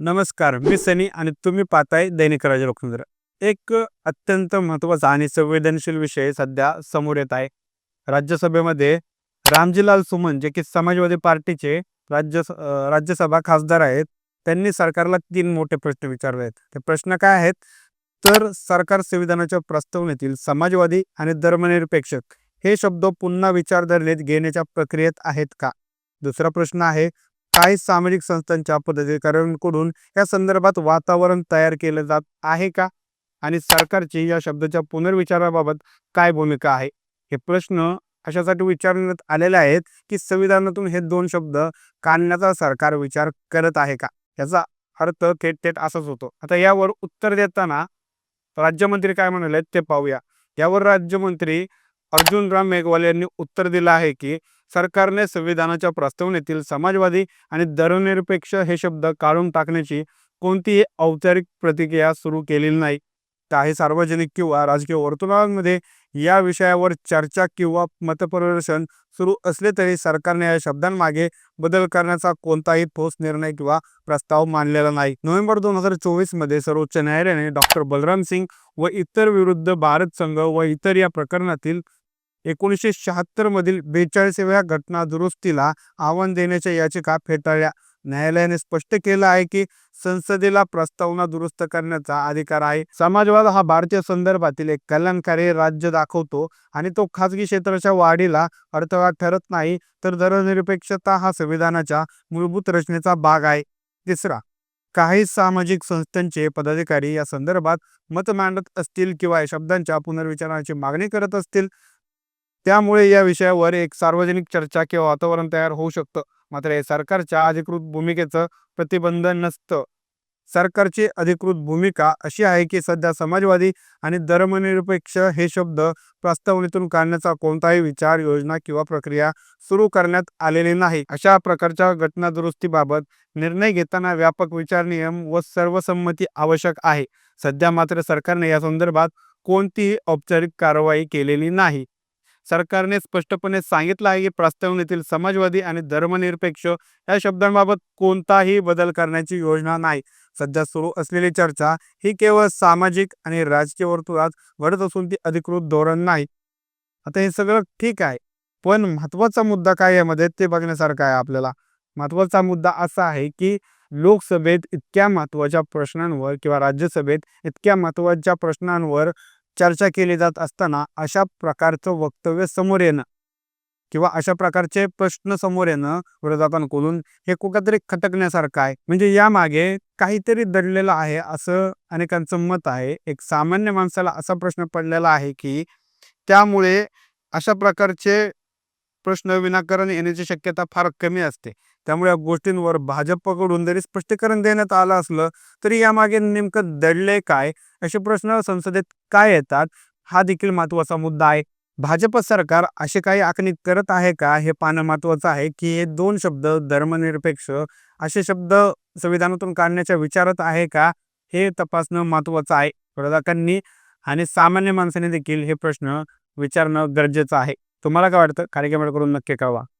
नमस्कार मी सनी आणि तुम्ही पाहताय दैनिक राजा लोकतंत्र. एक अत्यंत महत्त्वाचा आणि संवेदनशील विषय सध्या समोर येत आहे. राज्यसभेमध्ये रामजीलाल सुमन जे की समाजवादी पार्टीचे राज्य राज्यसभा खासदार आहेत त्यांनी सरकारला तीन मोठे प्रश्न विचारले आहेत. ते प्रश्न काय आहेत? तर सरकार संविधानाच्या प्रस्तावनेतील समाजवादी आणि धर्मनिरपेक्षक हे शब्द पुन्हा विचारधारणेत घेण्याच्या प्रक्रियेत आहेत का? दुसरा प्रश्न आहे काही सामाजिक संस्थांच्या पदाधिकाऱ्यांकडून या संदर्भात वातावरण तयार केलं जात आहे का? आणि सरकारची या शब्दाच्या पुनर्विचाराबाबत काय भूमिका आहे? हे प्रश्न अशासाठी विचारण्यात आलेले आहेत की संविधानातून हे दोन शब्द काढण्याचा सरकार विचार करत आहे का? याचा अर्थ थेट थेट असाच होतो. आता यावर उत्तर देताना राज्यमंत्री काय म्हणाले ते पाहूया. यावर राज्यमंत्री अर्जुनराम मेघवाल यांनी उत्तर दिलं आहे की सरकारने संविधानाच्या प्रस्तावनेतील समाजवादी आणि धर्मनिरपेक्ष हे शब्द काढून टाकण्याची कोणतीही औपचारिक प्रतिक्रिया सुरू केलेली नाही. काही सार्वजनिक किंवा राजकीय वर्तुळांमध्ये या विषयावर चर्चा किंवा मतप्रदर्शन सुरू असले तरी सरकारने या शब्दांमागे बदल करण्याचा कोणताही ठोस निर्णय किंवा प्रस्ताव मानलेला नाही. नोव्हेंबर दोन हजार चोवीसमध्ये सर्वोच्च न्यायालयाने डॉक्टर बलराम सिंग व इतर विरुद्ध भारत संघ व इतर या प्रकरणातील एकोणीसशे शहात्तर मधील बेचाळीसाव्या घटना दुरुस्तीला आव्हान देण्याच्या याचिका फेटाळल्या. न्यायालयाने स्पष्ट केलं आहे की संसदेला प्रस्तावना दुरुस्त करण्याचा अधिकार आहे. समाजवाद हा भारतीय संदर्भातील एक कल्याणकारी राज्य दाखवतो आणि तो खाजगी क्षेत्राच्या वाढीला अडथळा ठरत नाही तर धर्मनिरपेक्षता हा संविधानाच्या मूलभूत रचनेचा भाग आहे. तिसरा काही सामाजिक संस्थांचे पदाधिकारी या संदर्भात मत मांडत असतील किंवा शब्दांच्या पुनर्विचाराची मागणी करत असतील त्यामुळे या विषयावर एक सार्वजनिक चर्चा किंवा वातावरण तयार होऊ शकतं. मात्र हे सरकारच्या अधिकृत भूमिकेचं प्रतिबंध नसतं. सरकारची अधिकृत भूमिका अशी आहे की सध्या समाजवादी आणि धर्मनिरपेक्ष हे शब्द प्रस्तावनेतून काढण्याचा कोणताही विचार योजना किंवा प्रक्रिया सुरू करण्यात आलेली नाही. अशा प्रकारच्या घटना दुरुस्तीबाबत निर्णय घेताना व्यापक विचार नियम व सर्वसंमती आवश्यक आहे. सध्या मात्र सरकारने या संदर्भात कोणतीही औपचारिक कारवाई केलेली नाही. सरकारने स्पष्टपणे सांगितलं आहे की प्रस्तावनेतील समाजवादी आणि धर्मनिरपेक्ष या शब्दांबाबत कोणताही बदल करण्याची योजना नाही. सध्या सुरू असलेली चर्चा ही केवळ सामाजिक आणि राजकीय वर्तुळात घडत असून ती अधिकृत धोरण नाही. आता हे सगळं ठीक आहे पण महत्त्वाचा मुद्दा काय यामध्ये ते बघण्यासारखं आहे आपल्याला. महत्त्वाचा मुद्दा असा आहे की लोकसभेत इतक्या महत्त्वाच्या प्रश्नांवर किंवा राज्यसभेत इतक्या महत्त्वाच्या प्रश्नांवर चर्चा केली जात असताना अशा प्रकारचं वक्तव्य समोर येणं किंवा अशा प्रकारचे प्रश्न समोर येणं विरोधकांकडून हे कुठेतरी खटकण्यासारखं आहे. म्हणजे यामागे काहीतरी दडलेलं आहे असं अनेकांचं मत आहे. एक सामान्य माणसाला असा प्रश्न पडलेला आहे की त्यामुळे अशा प्रकारचे प्रश्न विनाकारण येण्याची शक्यता फार कमी असते. त्यामुळे या गोष्टींवर भाजपकडून जरी स्पष्टीकरण देण्यात आलं असलं तरी यामागे नेमकं दडले काय? असे प्रश्न संसदेत काय येतात? हा देखील महत्त्वाचा मुद्दा आहे. भाजप सरकार असे काही आखणी करत आहे का? हे पाहणं महत्वाचं आहे की हे दोन शब्द धर्मनिरपेक्ष असे शब्द संविधानातून काढण्याच्या विचारात आहे का? हे तपासणं महत्वाचं आहे. विरोधकांनी आणि सामान्य माणसाने देखील हे प्रश्न विचारणं गरजेचं आहे. तुम्हाला काय वाटतं? कार्यक्रमाकडून नक्की कळवा.